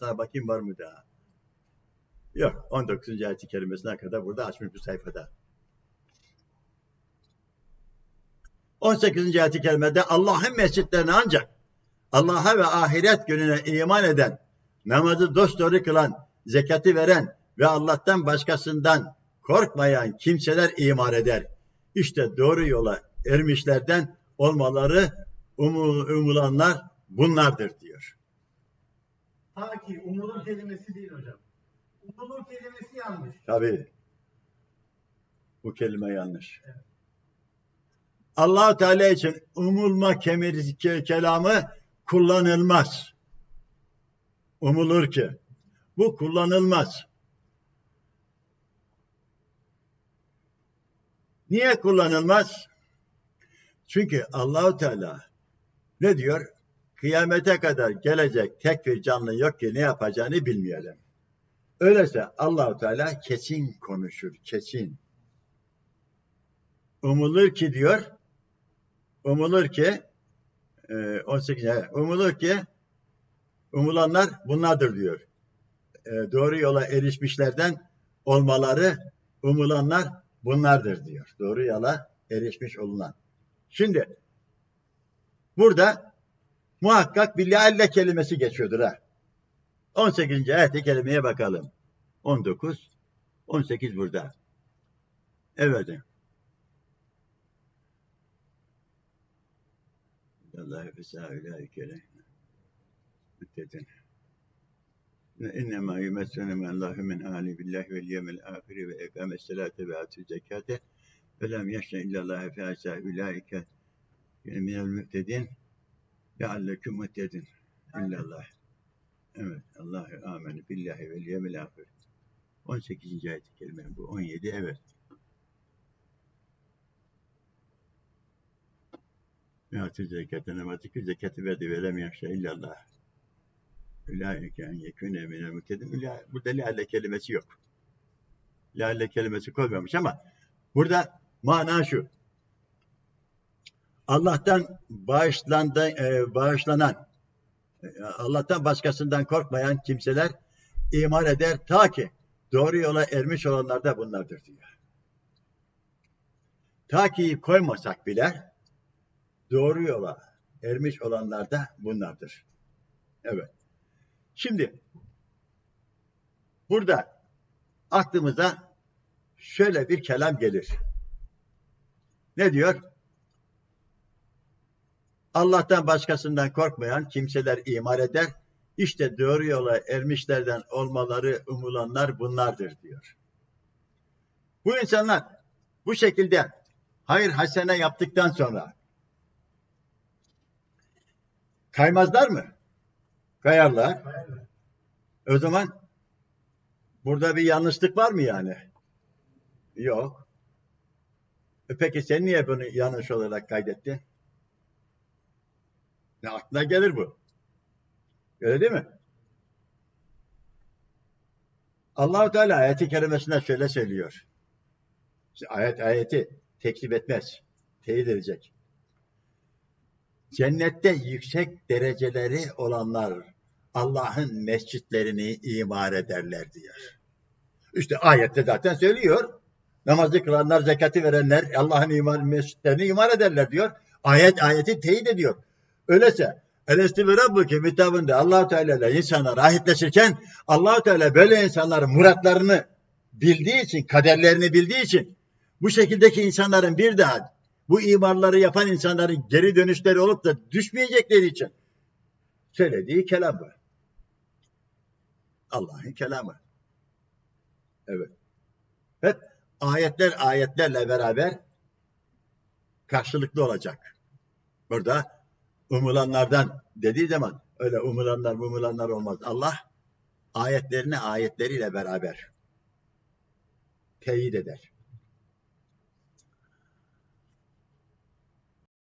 Sana bakayım var mı daha? Yok. 19. ayet-i kerimesine kadar burada açmış bu sayfada. 18. ayet-i kerimede Allah'ın mescitlerine ancak Allah'a ve ahiret gününe iman eden, namazı dosdoğru kılan, zekati veren ve Allah'tan başkasından korkmayan kimseler iman eder. İşte doğru yola ermişlerden olmaları umul, umulanlar bunlardır diyor. Ta ki umulur kelimesi değil hocam. Umulur kelimesi yanlış. Tabii. Bu kelime yanlış. allah Teala için umulma kemeri, ke- kelamı kullanılmaz. Umulur ki. Bu kullanılmaz. Niye kullanılmaz? Çünkü Allahu Teala ne diyor? Kıyamete kadar gelecek tek bir canlı yok ki ne yapacağını bilmeyelim. Öyleyse Allahu Teala kesin konuşur, kesin. Umulur ki diyor, umulur ki e, 18 evet, umulur ki umulanlar bunlardır diyor. E, doğru yola erişmişlerden olmaları umulanlar bunlardır diyor. Doğru yola erişmiş olunan. Şimdi burada muhakkak bir lealle kelimesi geçiyordur ha. 18. ayet-i kerimeye bakalım. 19, 18 burada. Evet. Allah fesâ ulaikele müddeten. İnnemâ yumessene Allahu min âli billahi vel yevmel âhiri ve ekâmes selâte ve âtü zekâte ve lem yeşne illallâhe fe asâ ulaike minel mühtedin lealleküm mühtedin illallah. Evet. Allahü amenü billahi vel yevmil ahir. 18. ayet-i kerime bu. 17 evet. Yatı zekatı namazı ki zekatı verdi verem yaşa illallah. Ulaike en yekûne minel muhtedim. Ula- Burada lealle kelimesi yok. Lealle kelimesi koymamış ama burada mana şu. Allah'tan bağışlandı, e, bağışlanan Allah'tan başkasından korkmayan kimseler iman eder ta ki doğru yola ermiş olanlar da bunlardır diyor. Ta ki koymasak bile doğru yola ermiş olanlar da bunlardır. Evet. Şimdi burada aklımıza şöyle bir kelam gelir. Ne diyor? Allah'tan başkasından korkmayan kimseler iman eder. İşte doğru yola ermişlerden olmaları umulanlar bunlardır diyor. Bu insanlar bu şekilde hayır hasene yaptıktan sonra kaymazlar mı? Kayarlar. O zaman burada bir yanlışlık var mı yani? Yok. E peki sen niye bunu yanlış olarak kaydettin? Ne aklına gelir bu. Öyle değil mi? Allahu Teala ayeti kerimesinde şöyle söylüyor. Ayet ayeti tekzip etmez. Teyit edecek. Cennette yüksek dereceleri olanlar Allah'ın mescitlerini imar ederler diyor. İşte ayette zaten söylüyor. Namazı kılanlar, zekati verenler Allah'ın imar mescitlerini imar ederler diyor. Ayet ayeti teyit ediyor. Öyleyse Elesti ve Rabbuki kitabında allah Teala ile insanlar ahitleşirken allah Teala böyle insanların muratlarını bildiği için, kaderlerini bildiği için bu şekildeki insanların bir daha bu imarları yapan insanların geri dönüşleri olup da düşmeyecekleri için söylediği kelam bu. Allah'ın kelamı. Evet. Evet. Ayetler ayetlerle beraber karşılıklı olacak. Burada umulanlardan dediği zaman öyle umulanlar umulanlar olmaz. Allah ayetlerini ayetleriyle beraber teyit eder.